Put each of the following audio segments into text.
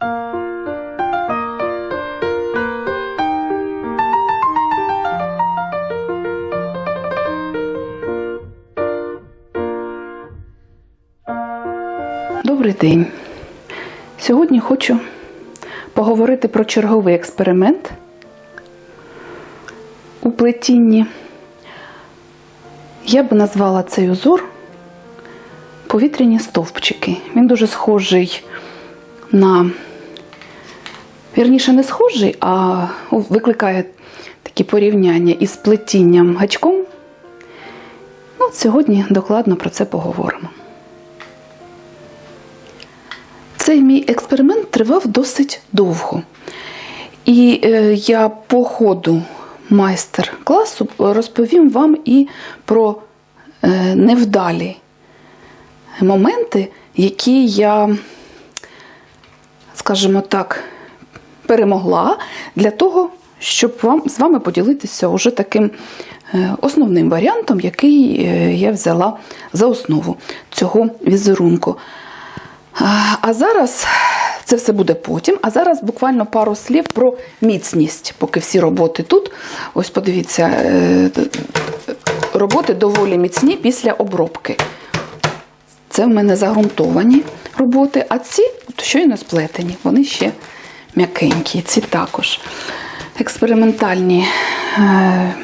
Добрий день. Сьогодні хочу поговорити про черговий експеримент у плетінні. Я би назвала цей узор повітряні стовпчики. Він дуже схожий на, вірніше, не схожий, а викликає такі порівняння із плетінням гачком. Ну, сьогодні докладно про це поговоримо. Цей мій експеримент тривав досить довго. І е, я по ходу майстер-класу розповім вам і про е, невдалі моменти, які я, скажімо так, перемогла для того, щоб вам, з вами поділитися уже таким е, основним варіантом, який е, я взяла за основу цього візерунку. А- зараз це все буде потім. А зараз буквально пару слів про міцність, поки всі роботи тут. Ось подивіться, е, роботи доволі міцні після обробки. Це в мене загрунтовані роботи, а ці щойно сплетені, вони ще м'якенькі. Ці також експериментальні е,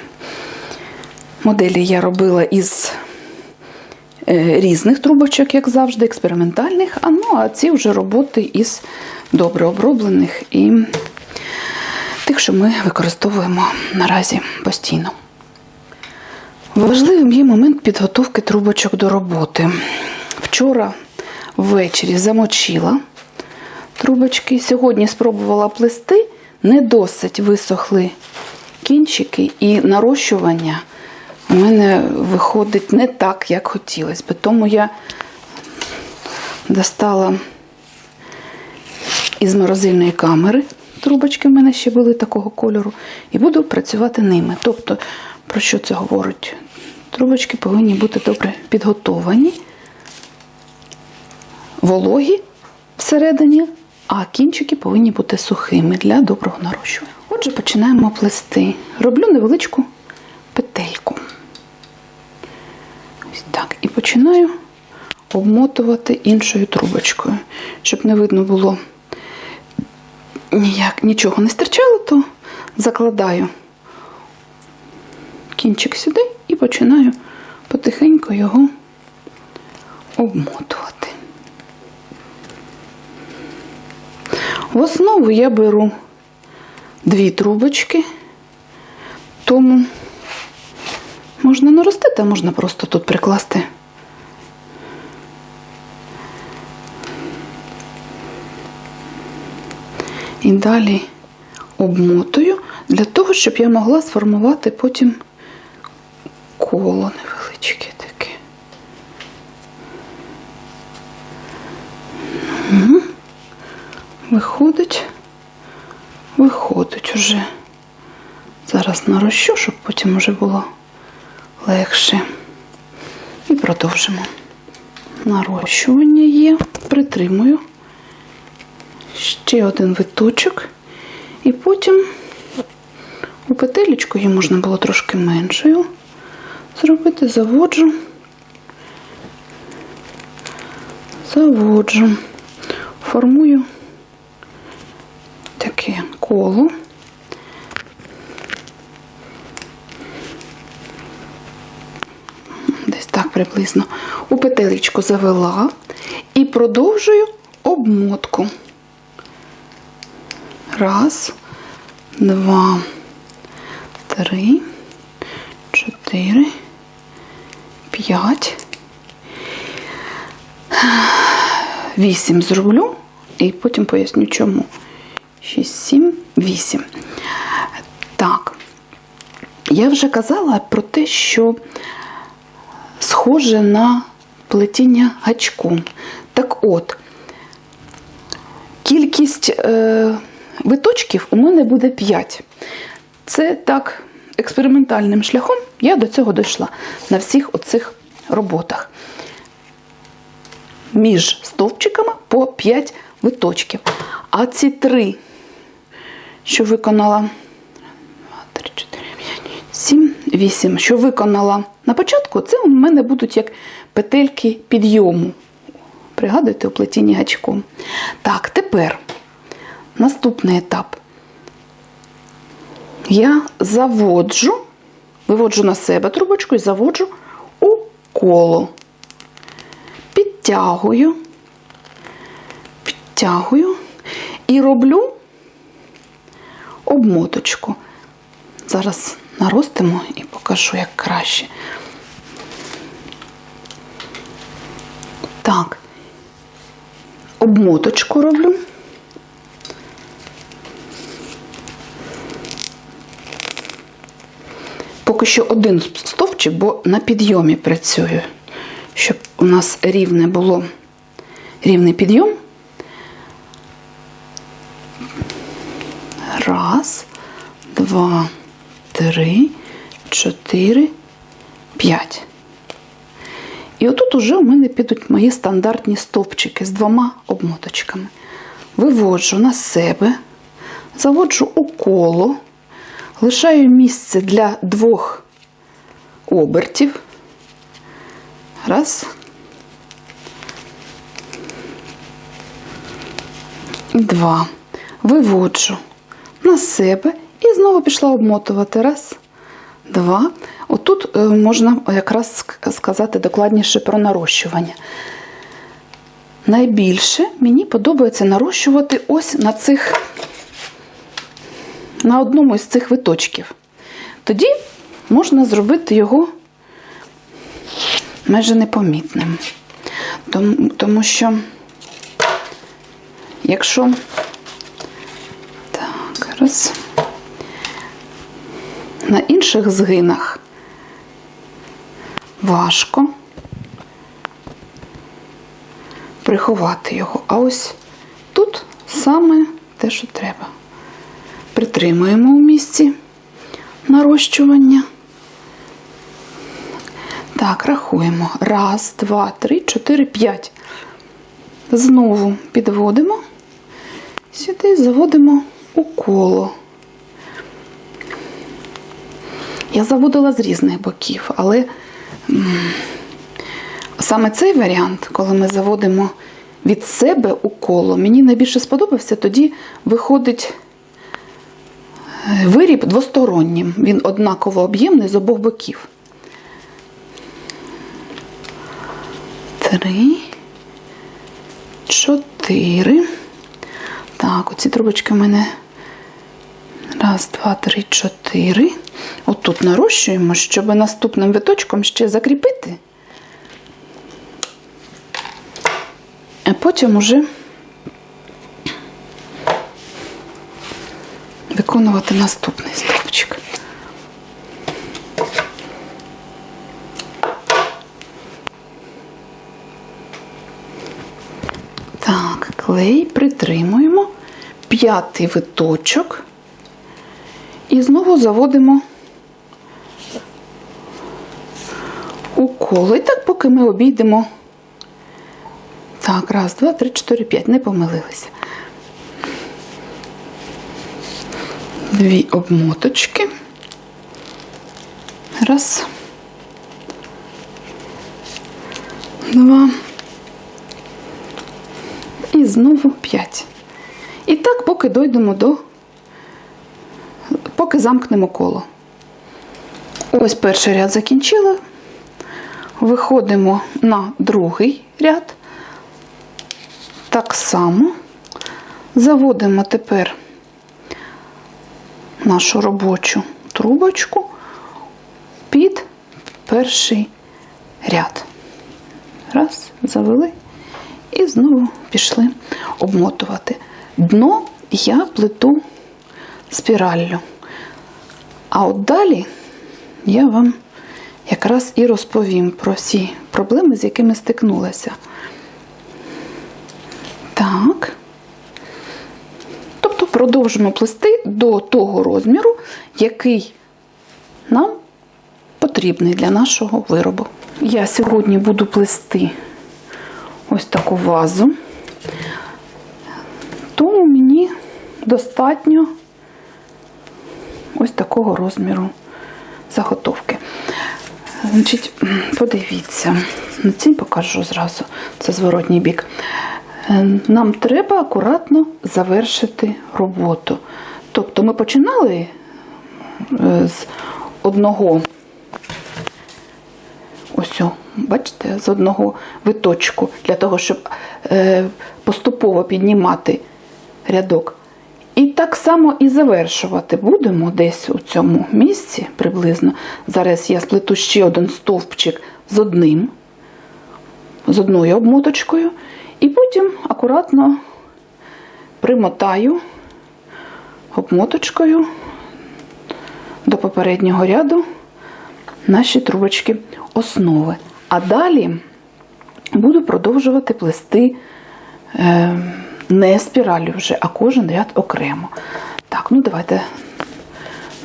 моделі я робила із е, різних трубочок, як завжди, експериментальних. А ну, а ці вже роботи із добре оброблених і тих, що ми використовуємо наразі постійно. Важливим є момент підготовки трубочок до роботи. Вчора ввечері замочила трубочки. Сьогодні спробувала плести, не досить висохли кінчики, і нарощування у мене виходить не так, як хотілося би. Тому я достала із морозильної камери. Трубочки в мене ще були такого кольору, і буду працювати ними. Тобто, про що це говорить? Трубочки повинні бути добре підготовані, вологі всередині, а кінчики повинні бути сухими для доброго нарощування. Отже, починаємо плести. Роблю невеличку петельку. Ось так. І починаю обмотувати іншою трубочкою, щоб не видно було ніяк нічого не стирчало, то закладаю кінчик сюди і починаю потихеньку його обмотувати. В основу я беру дві трубочки, тому можна наростити, а можна просто тут прикласти. І далі обмотую для того, щоб я могла сформувати потім коло невеличке таке. Мгм. Виходить, виходить уже. Зараз нарощу, щоб потім уже було легше. І продовжимо. Нарощування є, притримую. Ще один виточок, і потім у петелечку її можна було трошки меншою зробити, заводжу, заводжу, формую коло. Десь так приблизно. У петелечку завела і продовжую обмотку. Раз, два, три, чотири, п'ять. Вісім зроблю і потім поясню чому. Шість, сім, вісім. Так. Я вже казала про те, що схоже на плетіння гачком. Так от, кількість е, виточків у мене буде 5. Це так, експериментальним шляхом я до цього дійшла на всіх оцих роботах. Між стовпчиками по 5 виточків. А ці три, що виконала 2, 3, 4, 5, 7, 8, що виконала на початку, це у мене будуть як петельки підйому. Пригадуєте у плетінні гачком. Так, тепер наступний етап. Я заводжу, виводжу на себе трубочку і заводжу у коло. Підтягую, підтягую і роблю обмоточку. Зараз наростимо і покажу, як краще. Так, обмоточку роблю. Поки що один стовпчик, бо на підйомі працюю, щоб у нас рівне було рівний підйом. Раз, два, три, чотири, п'ять. Уже у мене підуть мої стандартні стовпчики з двома обмоточками. Виводжу на себе, заводжу у коло, лишаю місце для двох обертів. Раз. Два. Виводжу на себе і знову пішла обмотувати. Раз, два. Отут е, можна якраз сказати докладніше про нарощування. Найбільше мені подобається нарощувати ось на цих, на одному із цих виточків. Тоді можна зробити його майже непомітним. Тому, тому що, якщо так, раз. На інших згинах важко приховати його. А ось тут саме те, що треба. Притримуємо у місці нарощування. Так, рахуємо. Раз, два, три, чотири, п'ять. Знову підводимо. Сюди заводимо у коло. Я заводила з різних боків, але саме цей варіант, коли ми заводимо від себе у коло, мені найбільше сподобався, тоді виходить е, виріб двостороннім. Він однаково об'ємний з обох боків. Три, чотири. Так, оці трубочки в мене раз, два, три, чотири. Отут нарощуємо, щоб наступним виточком ще закріпити. А потім уже виконувати наступний стовпчик. Так, клей притримуємо. П'ятий виточок. І знову заводимо у коло. І так, поки ми обійдемо. Так, раз, два, три, чотири, п'ять. Не помилилися. Дві обмоточки. Раз. Два. І знову 5. І так, поки дойдемо до, поки замкнемо коло. Ось перший ряд закінчила. Виходимо на другий ряд. Так само заводимо тепер нашу робочу трубочку під перший ряд. Раз, завели. І знову пішли обмотувати. Дно я плету спіраллю. А от далі я вам якраз і розповім про всі проблеми, з якими стикнулася. Так. Тобто продовжимо плести до того розміру, який нам потрібний для нашого виробу. Я сьогодні буду плести ось таку вазу. Тому мені достатньо ось такого розміру заготовки. Значить, подивіться, на цій покажу зразу, це зворотній бік. Е, Нам треба акуратно завершити роботу. Тобто ми починали е, з одного, ось, бачите, з одного виточку, для того, щоб е, поступово піднімати рядок. І так само і завершувати будемо десь у цьому місці приблизно. Зараз я сплету ще один стовпчик з одним, з одною обмоточкою, і потім акуратно примотаю обмоточкою до попереднього ряду наші трубочки основи. А далі буду продовжувати плести. Е, не спіралю вже, а кожен ряд окремо. Так, ну давайте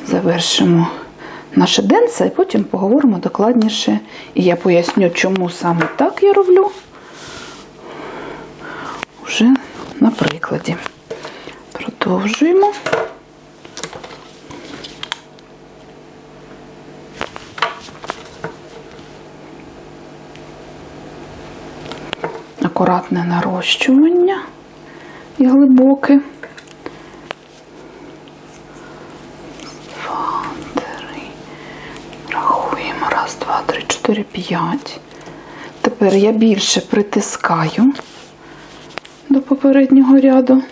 завершимо наше денце, і потім поговоримо докладніше. І я поясню, чому саме так я роблю. Уже на прикладі. Продовжуємо. Акуратне нарощування і глибоке. Два, три. Рахуємо. Раз, два, три, чотири, п'ять. Тепер я більше притискаю до попереднього ряду.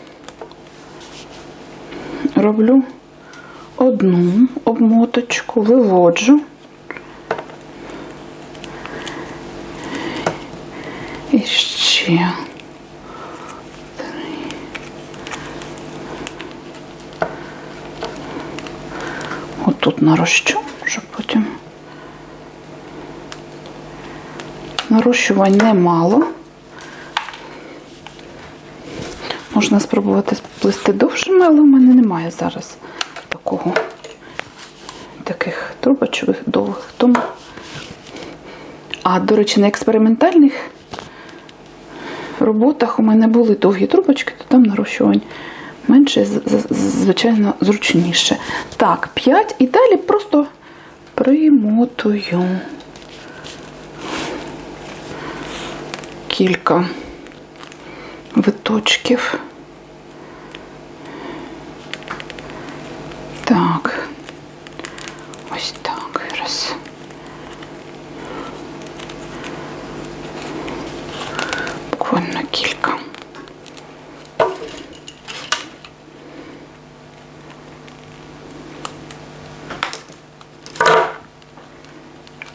Роблю одну обмоточку, виводжу. І ще. Отут нарощу, щоб потім нарощувань немало. Можна спробувати сплести довшими, але в мене немає зараз такого таких трубочок довгих. Тому. А, до речі, на експериментальних роботах у мене були довгі трубочки, то там нарощувань менше, звичайно, зручніше. Так, 5 і далі просто примотую кілька виточків. Так, ось так, раз. Буквально кілька.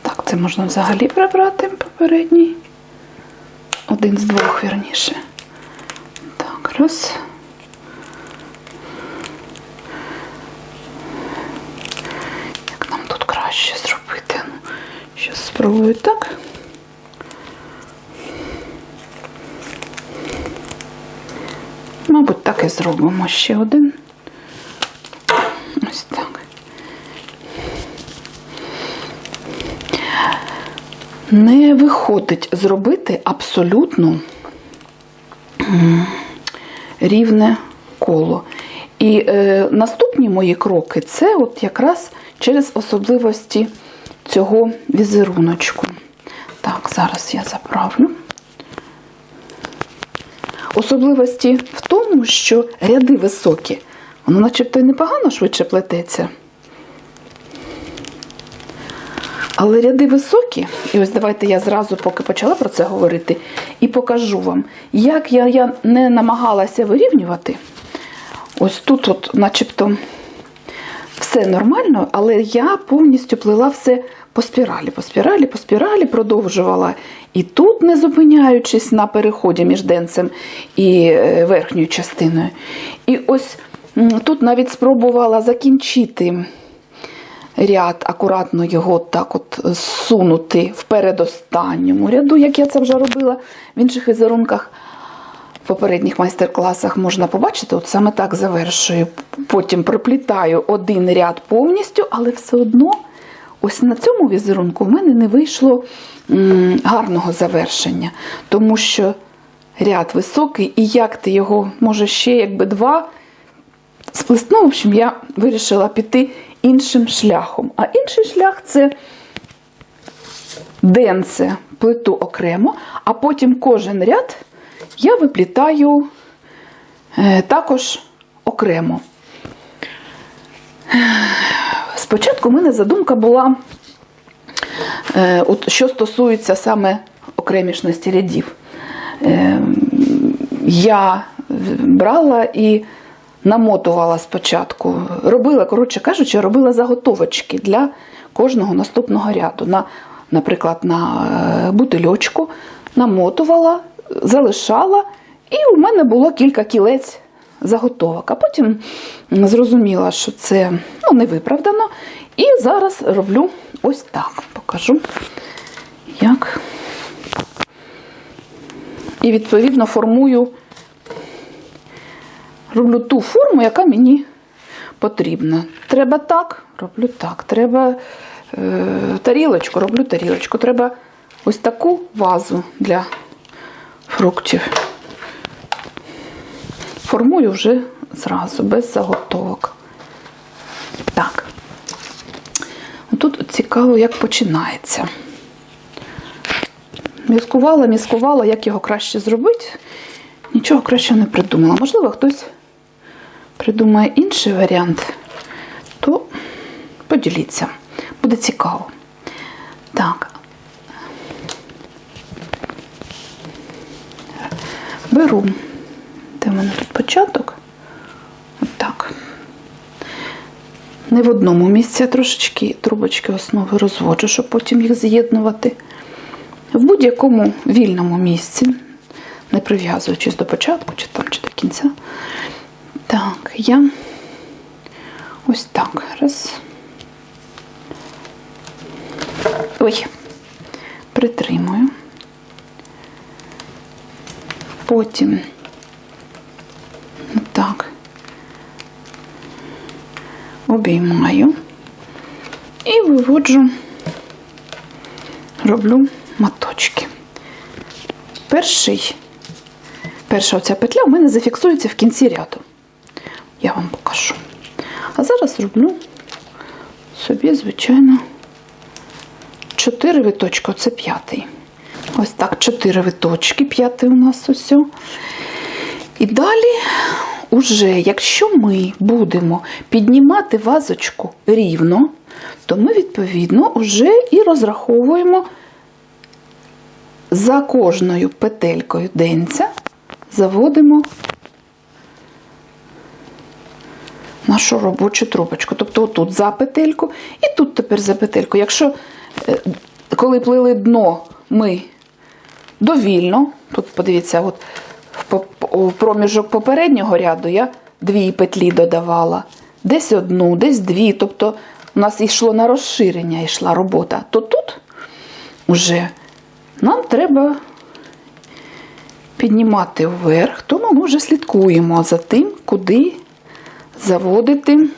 Так, це можна взагалі прибрати попередній. Один з двох, вірніше. Так, раз. Як нам тут краще зробити? Ну, Щас спробую так. Мабуть, так і зробимо ще один. Ось так. Не виходить зробити абсолютно рівне коло. І е, наступні мої кроки це от якраз через особливості цього візеруночку. Так, зараз я заправлю. Особливості в тому, що ряди високі, воно начебто і непогано швидше плететься. Але ряди високі, і ось давайте я зразу, поки почала про це говорити, і покажу вам, як я, я не намагалася вирівнювати. Ось тут, от, начебто, все нормально, але я повністю плела все по спіралі, по спіралі, по спіралі, продовжувала. І тут, не зупиняючись на переході між денцем і е, верхньою частиною. І ось тут навіть спробувала закінчити ряд, акуратно його так от сунути в передостанньому ряду, як я це вже робила в інших візерунках. В попередніх майстер-класах можна побачити, от саме так завершую. Потім приплітаю один ряд повністю, але все одно ось на цьому візерунку в мене не вийшло гарного завершення, тому що ряд високий, і як ти його, може, ще якби два сплесну. В общем, я вирішила піти іншим шляхом. А інший шлях це денце плиту окремо, а потім кожен ряд я виплітаю е, також окремо. Спочатку в мене задумка була, е, що стосується саме окремішності рядів. Е, я брала і намотувала спочатку, робила, коротше кажучи, робила заготовочки для кожного наступного ряду. На, наприклад, на е, бутильочку намотувала, залишала, і у мене було кілька кілець заготовок. А потім зрозуміла, що це ну, не виправдано. І зараз роблю ось так. Покажу, як. І відповідно формую, роблю ту форму, яка мені потрібна. Треба так, роблю так. Треба е, тарілочку, роблю тарілочку. Треба ось таку вазу для фруктів. Формую вже зразу, без заготовок. Так. Тут цікаво, як починається. Міскувала, міскувала, як його краще зробити. Нічого краще не придумала. Можливо, хтось придумає інший варіант, то поділіться. Буде цікаво. Так. Беру. Де в мене тут початок? Отак. Не в одному місці, а трошечки трубочки основи розводжу, щоб потім їх з'єднувати. В будь-якому вільному місці, не прив'язуючись до початку, чи там, чи до кінця. Так, я ось так. Раз. Ой, притримую. Потім так, обіймаю і виводжу, роблю моточки. Перший, перша оця петля у мене зафіксується в кінці ряду. Я вам покажу. А зараз роблю собі, звичайно, 4 виточки, це п'ятий. Ось так, 4 виточки, п'ятий у нас ось. І далі, уже, якщо ми будемо піднімати вазочку рівно, то ми, відповідно, вже і розраховуємо за кожною петелькою денця, заводимо нашу робочу трубочку. Тобто отут за петельку і тут тепер за петельку. Якщо е, коли плили дно, ми довільно, тут подивіться, от в проміжок попереднього ряду я дві петлі додавала, десь одну, десь дві. Тобто у нас йшло на розширення, йшла робота. То тут вже нам треба піднімати вверх, тому ми вже слідкуємо за тим, куди заводити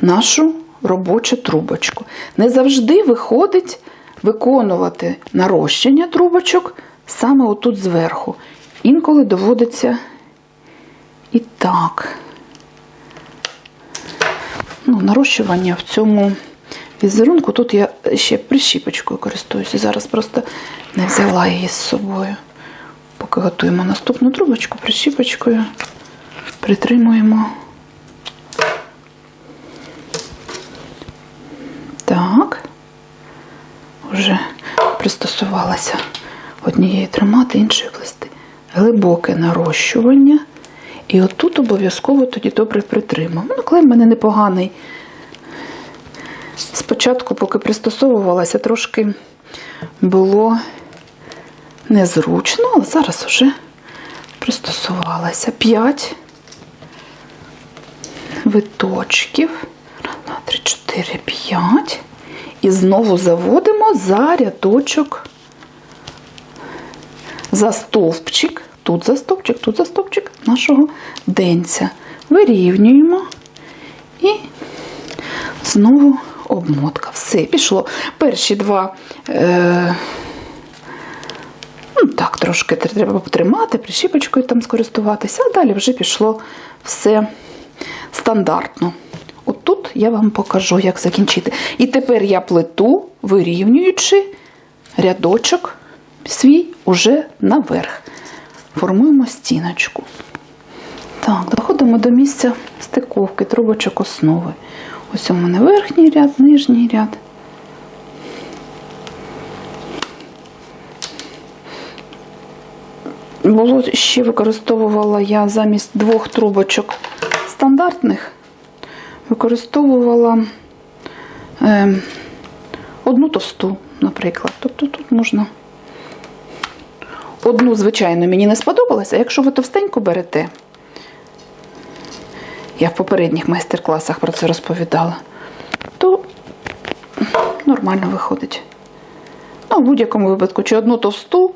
нашу робочу трубочку. Не завжди виходить виконувати нарощення трубочок саме отут зверху. Інколи доводиться і так. Ну, нарощування в цьому візерунку. Тут я ще прищіпочкою користуюся. Зараз просто не взяла її з собою. Поки готуємо наступну трубочку, прищіпочкою притримуємо. Так, вже пристосувалася однією тримати, іншою плести. Глибоке нарощування. І отут обов'язково тоді добре притримав. Ну, клей в мене непоганий. Спочатку, поки пристосовувалася, трошки було незручно, але зараз вже пристосувалася. П'ять виточків. Раз, два, три, чотири, п'ять. І знову заводимо за рядочок, за стовпчик, тут за стовпчик, тут за стовпчик нашого денця. Вирівнюємо і знову обмотка. Все, пішло. Перші два. Е- Ну, так, трошки треба потримати, прищіпочкою там скористуватися, а далі вже пішло все стандартно. От тут я вам покажу, як закінчити. І тепер я плету, вирівнюючи рядочок свій уже наверх. Формуємо стіночку. Так, доходимо до місця стиковки, трубочок основи. Ось у мене верхній ряд, нижній ряд. Було ще використовувала я замість двох трубочок стандартних, використовувала е, одну товсту, наприклад. Тобто тут можна одну, звичайно, мені не сподобалася. Якщо ви товстеньку берете, я в попередніх майстер-класах про це розповідала, то нормально виходить. Ну, в будь-якому випадку, чи одну товсту,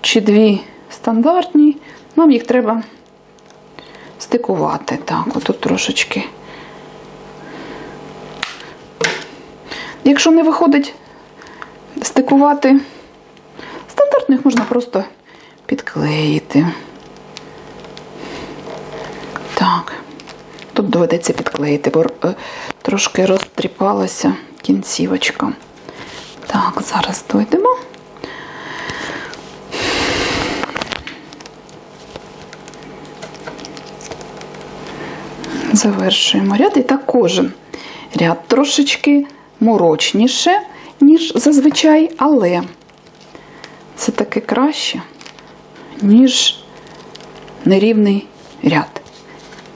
чи дві стандартні, нам їх треба стикувати. Так, отут трошечки. Якщо не виходить стикувати стандартних, можна просто підклеїти. Так, тут доведеться підклеїти, бо е, трошки розтріпалася кінцівочка. Так, зараз дойдемо. Завершуємо ряд. І так кожен ряд трошечки морочніше, ніж зазвичай, але все-таки краще, ніж нерівний ряд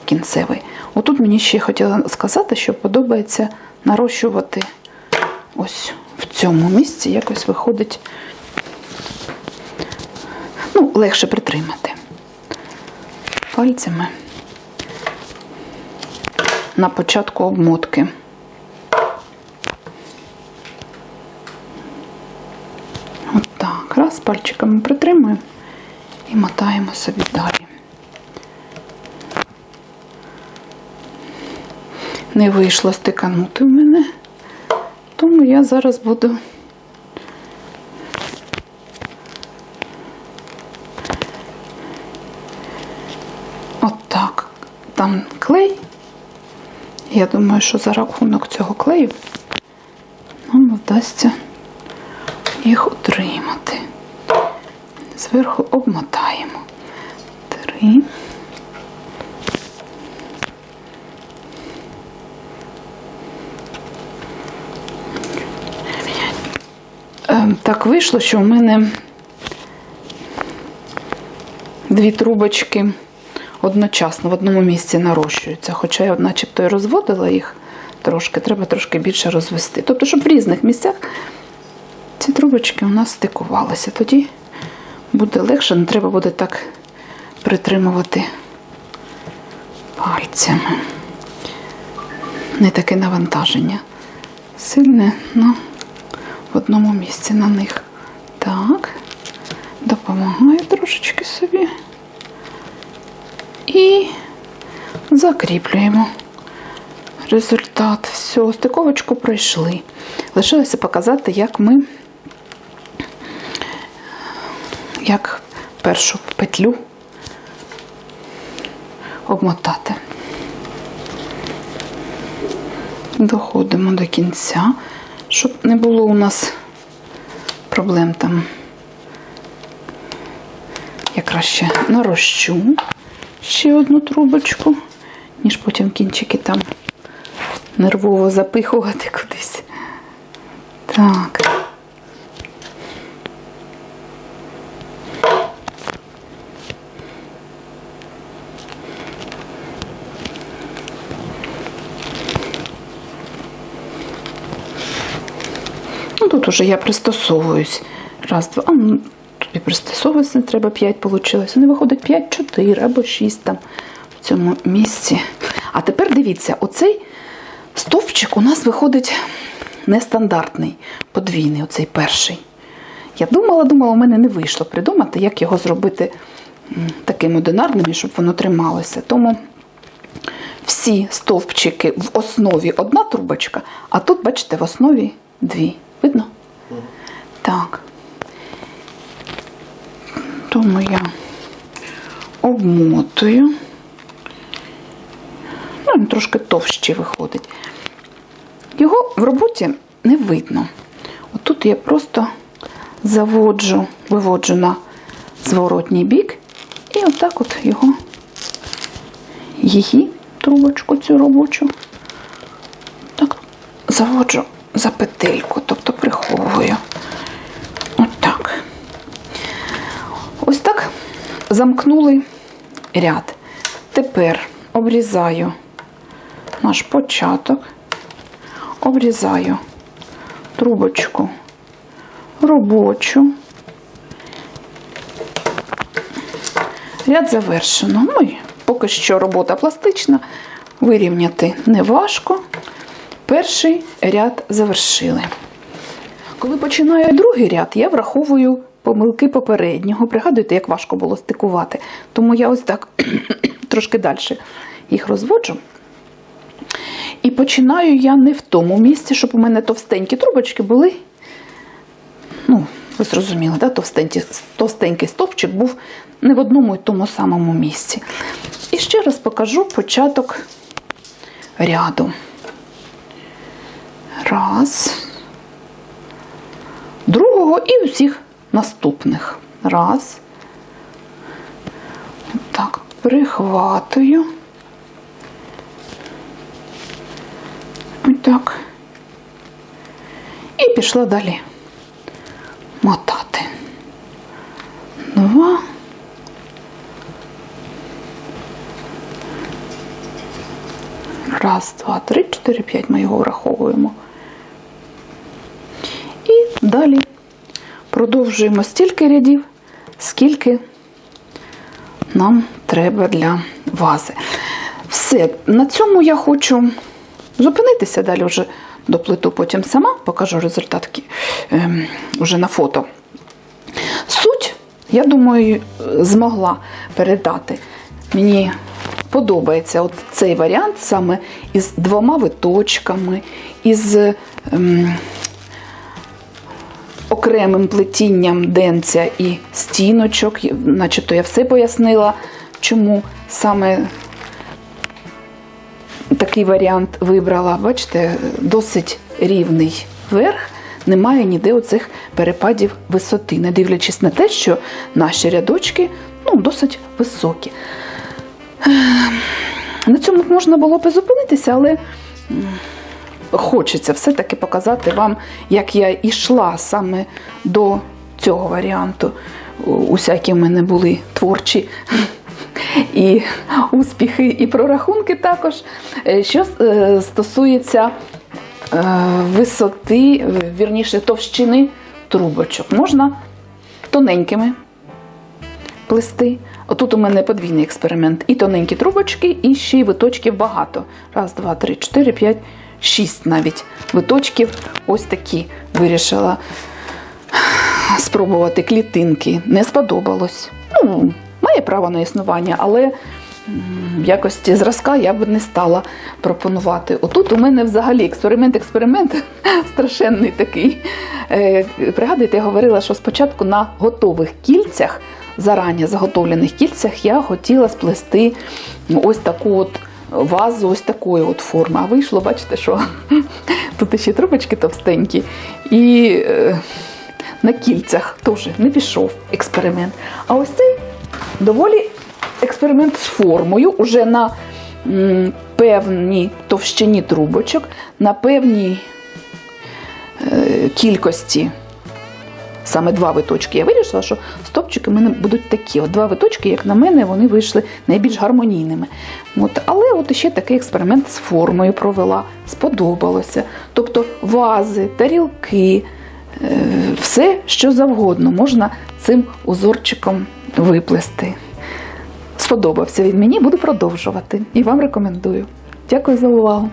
кінцевий. Отут мені ще хотіла сказати, що подобається нарощувати ось в цьому місці, якось виходить, ну, легше притримати пальцями на початку обмотки. От так, раз, пальчиками притримуємо і мотаємо собі далі. Не вийшло стиканути в мене, тому я зараз буду от. Там клей. Я думаю, що за рахунок цього клею нам вдасться їх утримати. Зверху обмотаємо. Три. Ем, Так вийшло, що в мене дві трубочки одночасно в одному місці нарощуються. Хоча я начебто і розводила їх трошки, треба трошки більше розвести. Тобто, щоб в різних місцях ці трубочки у нас стикувалися. Тоді буде легше, не треба буде так притримувати пальцями. Не таке навантаження. Сильне, ну, в одному місці на них. Так, допомагаю трошечки собі. І закріплюємо результат. Все, стиковочку пройшли. Лишилося показати, як ми, як першу петлю обмотати. Доходимо до кінця, щоб не було у нас проблем там. Я краще нарощу ще одну трубочку, ніж потім кінчики там нервово запихувати кудись. Так. Ну, тут уже я пристосовуюсь. Раз, два. А, ну, тут і пристосовуватися не треба 5 вийшло. Не виходить 5, 4 або 6 там в цьому місці. А тепер дивіться, оцей стовпчик у нас виходить нестандартний, подвійний, оцей перший. Я думала, думала, у мене не вийшло придумати, як його зробити таким одинарним, щоб воно трималося. Тому всі стовпчики в основі одна трубочка, а тут, бачите, в основі дві. Видно? Так. Тому я обмотую Ну, він трошки товщий виходить. Його в роботі не видно. Отут я просто заводжу, виводжу на зворотній бік і отак от його її трубочку цю робочу. Так заводжу за петельку, тобто приховую. Отак. Ось так замкнули ряд. Тепер обрізаю наш початок, обрізаю трубочку робочу. Ряд завершено. Ну і поки що робота пластична, вирівняти не важко. Перший ряд завершили. Коли починаю другий ряд, я враховую помилки попереднього. Пригадуєте, як важко було стикувати. Тому я ось так трошки далі їх розводжу. І починаю я не в тому місці, щоб у мене товстенькі трубочки були. Ну, ви зрозуміли, да? товстенький, товстенький стовпчик був не в одному і тому самому місці. І ще раз покажу початок ряду. Раз. Другого і усіх наступних. Раз. Так, прихватую. Так. І пішла далі мотати. Два. Раз, два, три, чотири, п'ять. Ми його враховуємо. І далі продовжуємо стільки рядів, скільки нам треба для вази. Все, на цьому я хочу зупинитися далі вже до плиту, потім сама покажу результат ем, вже на фото. Суть, я думаю, змогла передати. Мені подобається от цей варіант саме із двома виточками, із ем, окремим плетінням денця і стіночок, начебто я все пояснила, чому саме такий варіант вибрала. Бачите, досить рівний верх, немає ніде оцих перепадів висоти, не дивлячись на те, що наші рядочки ну, досить високі. На цьому можна було б зупинитися, але хочеться все-таки показати вам, як я йшла саме до цього варіанту. Усякі в мене були творчі і успіхи, і прорахунки також. Що е, стосується е, висоти, вірніше, товщини трубочок, можна тоненькими плести. Отут у мене подвійний експеримент. І тоненькі трубочки, і ще й виточків багато. Раз, два, три, чотири, п'ять, шість навіть виточків. Ось такі вирішила спробувати клітинки. Не сподобалось. Ну, Має право на існування, але в якості зразка я б не стала пропонувати. Отут у мене взагалі експеримент-експеримент страшенний такий. Е, Пригадуєте, я говорила, що спочатку на готових кільцях зарані заготовлених кільцях я хотіла сплести ось таку от вазу, ось такої от форми. А вийшло, бачите, що тут ще трубочки товстенькі. І е, на кільцях теж не пішов експеримент. А ось цей доволі експеримент з формою, уже на певній товщині трубочок, на певній е, кількості саме два виточки. Я вирішила, що стопчики в мене будуть такі. От Два виточки, як на мене, вони вийшли найбільш гармонійними. От. Але от ще такий експеримент з формою провела, сподобалося. Тобто вази, тарілки, е, все, що завгодно, можна цим узорчиком виплести. Сподобався він мені, буду продовжувати і вам рекомендую. Дякую за увагу!